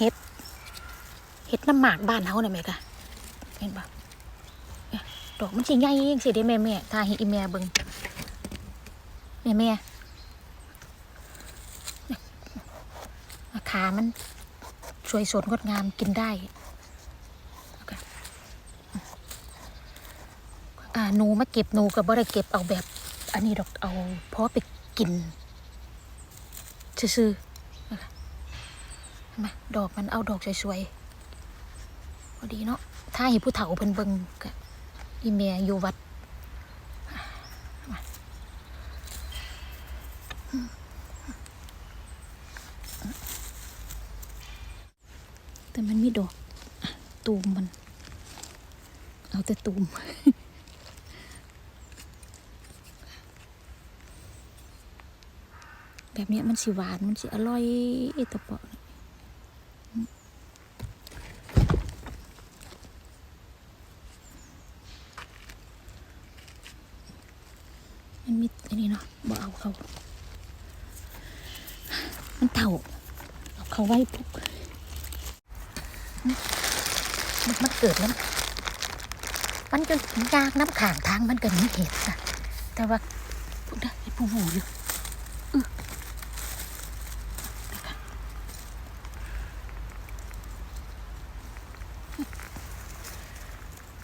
เห็ด เห็ดน้ำหมากบ้านเฮาน่ะแม่กะเห็นปะดอกมันสิใหญ่จังสิได้แม่แม่ถ้าให้อีแม่เบิ่งแม่แม่ขามันสวยสดงดงามกินได้หนูมาเก็บหนูก็บ่ได้เก็บเอาแบบ อันนี้ดอกเอาเพราะไปกิน ซื่อๆ เห็นไหมดอกมันเอาดอกสวยๆพอดีเนาะถ้าให้ผู้เฒ่าเพิ่นเบิ่งกอีเมียอยู่วัดแต่มันไมีดอกตูมมัน เอาแต่ตูมแบบเนี้ยมันสิหวาน มันสิอร่อยตะเปาะ มันมีอันนี้เนาะบ่เอาเขา มันเถ่าเอาเขาไว้ปุ๊บมันมันเกิดแล้วมันจนยากน้ำขางทางมันก็นีเห็ดนะแต่ว่าพูดได้ไอ้ผู้หูอยู่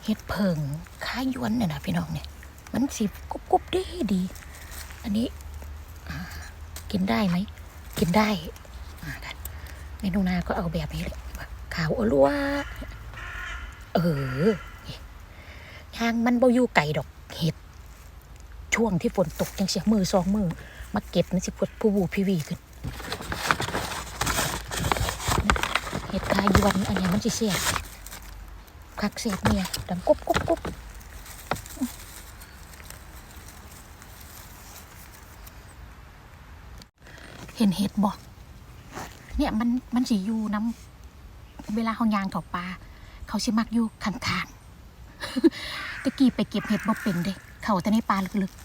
เห็ดเพิงค้ายวนเนี่ยนะพี่น้องเนี่ย มันสิกรุบกรุบดีดี อันนี้กินได้ไหม กินได้เมนูนาก็เอาแบบนี้เลยขาวอลัวเออยางมันบ่อยู่ไก่ดอกเห็ด ช่วงที่ฝนตกยังเสียมือสองมือ มาเก็บมันสิพดผู้บูพี่วีขึ้นเห็ดคายวนอันนี้มันสิเสียคักเสียเนี่ยดังกุ๊บกุ๊บกุ๊บ เห็นเห็ดบ่เนี่ยมันมันสิอยู่น้ำเวลาเขายางเขาปลาเขาสิมักอยู่ข้างตะกี้ไปเก็บเห็ดบ่เป็นเด้เขาแต่ในปลาลึกๆ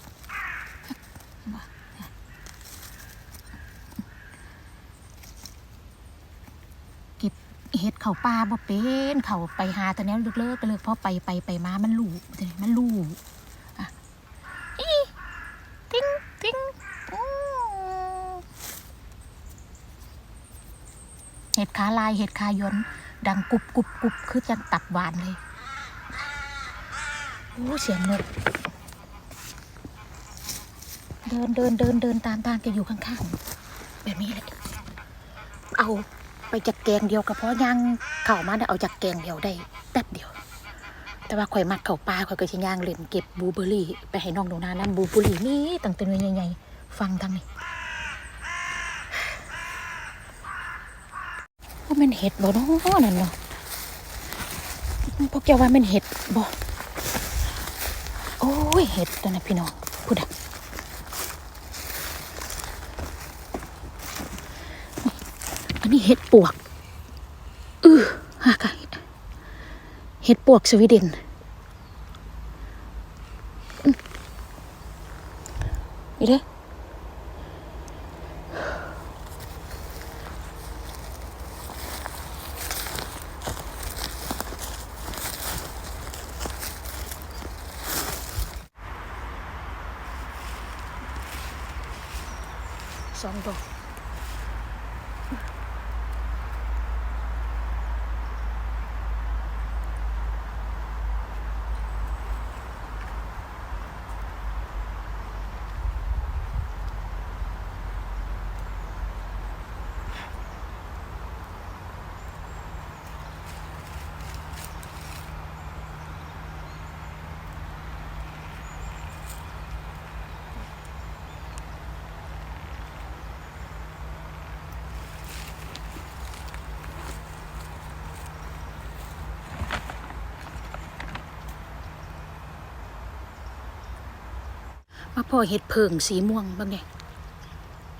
เก็บเห็ดเขาปลาบ่เป็นเขาไปหาแต่แนวเลิกๆไปเลยเพราะไปไปไปมามันลู่มันลู่อะอีติ้งติ้งอู้เห็ดขาลายเห็ดขายน ดังกุบกุบกุบคือจังตับหวานเลยโอ้เสียงนกเดินเดินเดินเดินตามทางแกอยู่ข้างๆแบบนี้แหละเอาไปจากแกงเดียวกับเพราะย่างเข่ามาเนี่ยเอาจากแกงเดียวได้แป๊บเดียว แต่ว่าข่อยมักเข่าปลาข่อยก็สิย่างเล่นเก็บบลูเบอร์รี่ ไปให้น้องหนูนานั่นบลูเบอร์รี่นี่ตั้งแต่นวยใหญ่ๆฟังทางนี้ ว่ามันเห็ดบ่เนาะนั่นเนาะพวกแกว่ามันเห็ดบ่โอ้ยเห็ดตัวนะพี่น้องพูดอะอันนี้เห็ดปวกอือฮากะเห็ดปวกสวีเดนอีเด้ อส มาพอเห็ดเพิงสีม่วงบ้างเนี่ย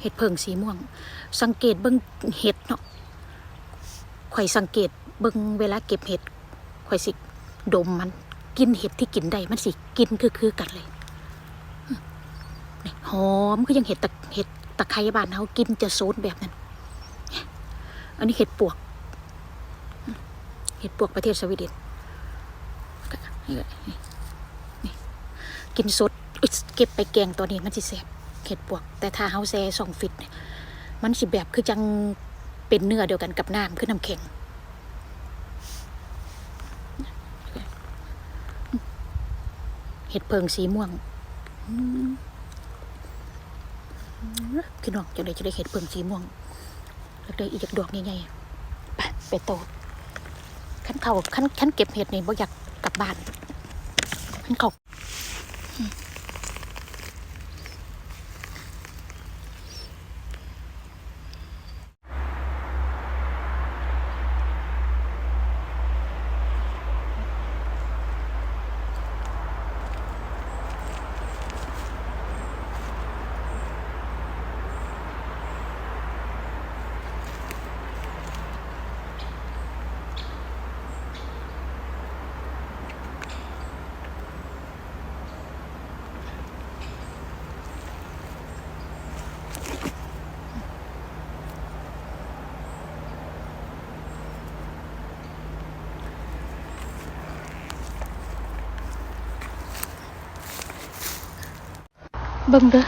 เห็ดเพิงสีม่วง สังเกตเบิ้งเห็ดเนาะข่อยสังเกตเบิ้งเวลาเก็บเห็ดข่อยสิดมมันกินเห็ดที่กินได้มันสิกินคือคือกันเลยหอมก็ยังเห็ดตะเห็ดตะไคร้บานเขากินจะโซนแบบนั้น อันนี้เห็ดปวก เห็ดปวกประเทศสวีเดนนี่กินสด เก็บไปแกงตัวนี้มันสิแสบเห็ดปวก แต่ถ้าเฮาแซ่สองฟิตเนี่ยมันสิแบบคือจังเป็นเนื้อเดียวกันกับน้ำคือน้ำแข็งเห็ดเพิงสีม่วงอืมพี่น้องจะได้จะได้เห็ดเพิงสีม่วง แล้วได้อีกดอกใหญ่ๆไปไปโตขั้นเขาขั้นขั้นเก็บเห็ดนี่บ่อยากกลับบ้านขั้นเขา เบิ่งเด้อ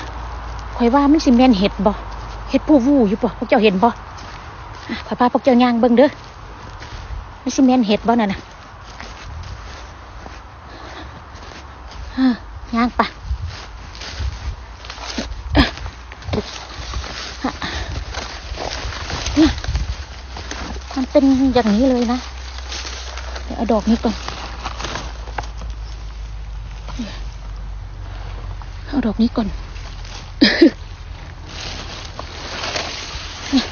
ข่อยว่ามันสิแม่นเห็ดบ่เห็ดผู้วูอยู่บ่พวกเจ้าเห็นบ่ข่อยพาพวกเจ้าย่างเบิ่งเด้อมันสิแม่นเห็ดบ่นั่นน่ะย่างปะมันเป็นอย่างนี้เลยนะ เดี๋ยวเอาดอกนี้ก่อน เอา ดอกนี้ก่อนเนี่ย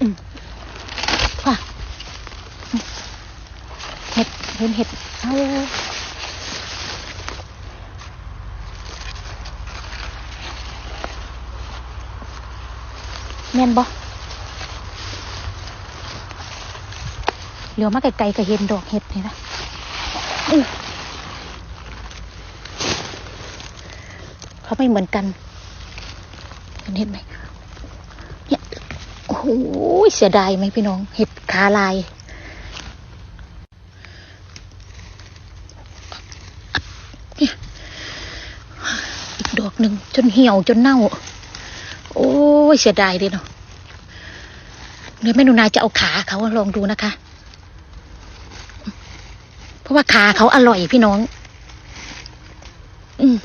อืมค่ะเห็ดเห็นเห็ดเอาแม่นบ่เหลียวมาไกลๆก็เห็นดอกเห็ดนี่นะอื้อ เขาไม่เหมือนกันเห็นไหมเนี่ยโอ้โหเสียดายไหมพี่น้อง เห็ดขาลายเนี่ยอีกดอกหนึ่งจนเหี่ยวจนเน่า โอ้ยเสียดายเลยเนาะเดี๋ยวแม่นูนายจะเอาขาเขาลองดูนะคะ เพราะว่าขาเขาอร่อยพี่น้อง อืม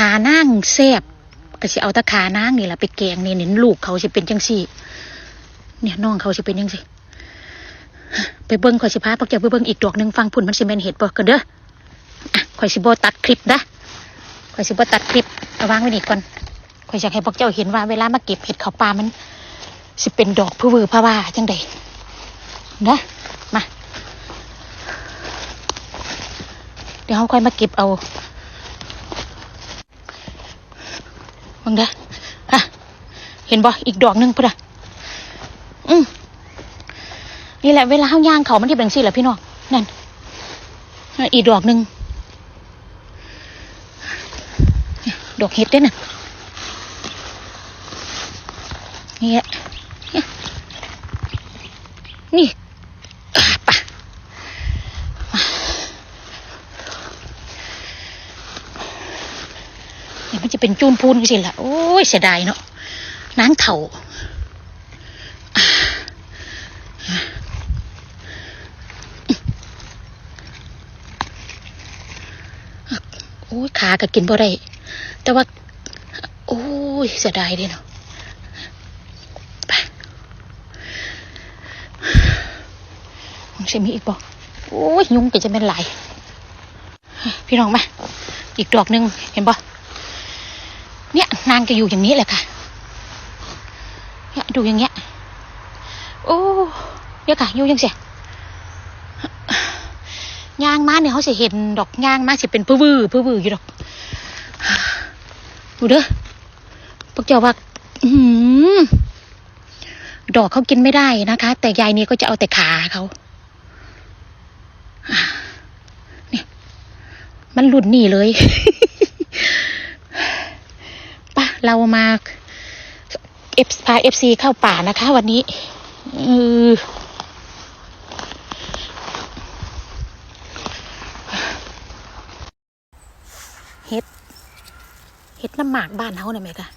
ขานั่งแซบก็สิเอาตะขานั่งนี่แหละไปแกงนี่เน้นลูกเขาสิเป็นจังสี่ เนี่ยน้องเขาสิเป็นจังสี่ไปเบิ้งข่อยสิพาพวกเจ้าไปเบิ้งอีกดอกหนึ่งฟังพุ่นมันสิแมนเห็ดบ่กันเด้อข่อยสิบ่ตัดคลิปนะข่อยสิบ่ตัดคลิปเอาวางไว้นี่ก่อนข่อยอยากให้พวกเจ้าเห็นว่าเวลามาเก็บเห็ดเขาปลามัน สิเป็นดอกผู้วือพะว่าจังใดนะมาเดี๋ยวเขาค่อยมาเก็บเอา บังเด้ออะเห็นบ่อีกดอกหนึงพุ่นอะอืมนี่แหละเวลาเฮาย่างเขามันที่เป็นสี่แหละพี่น้องนั่นอีกดอกหนึ่งดอกเห็ดเด้อน่ะนี่แหละเนี่ยนี่อะไปะ เป็นจูนพูนกันสิละโอ้ยเสียดายเนาะนางเถ่าโอ้ยขาก็กินบ่ได้แต่ว่า โอ้ยเสียดายเดิเนาะไปมันจะมีอีกบ่โอ้ยยุงก็จะเป็นหลายพี่น้องมาอีกดอกหนึ่งเห็นบ่ นี่ยนางจะอยู่อย่างนี้แหละค่ะเนี่ยดูอย่างเงี้ย โอ้เนี่ยค่ะอยู่ยังเสียยางมาเนี่ยเขาสิเห็นดอกยางมาสิเป็นพื้วื้อพื้วื้ออยู่ดอกดูเด้อพวกเจ้าว่าอืดอกเขากินไม่ได้นะคะ แต่ยายนี้ก็จะเอาแต่ขาเขาเนี่ยมันหลุดหนีเลย เรามาเอฟพาเอฟซีเข้าป่านะคะ วันนี้เออเฮ็ดเฮ็ดน้ำหมากบ้านเขาน่ยไหมคะ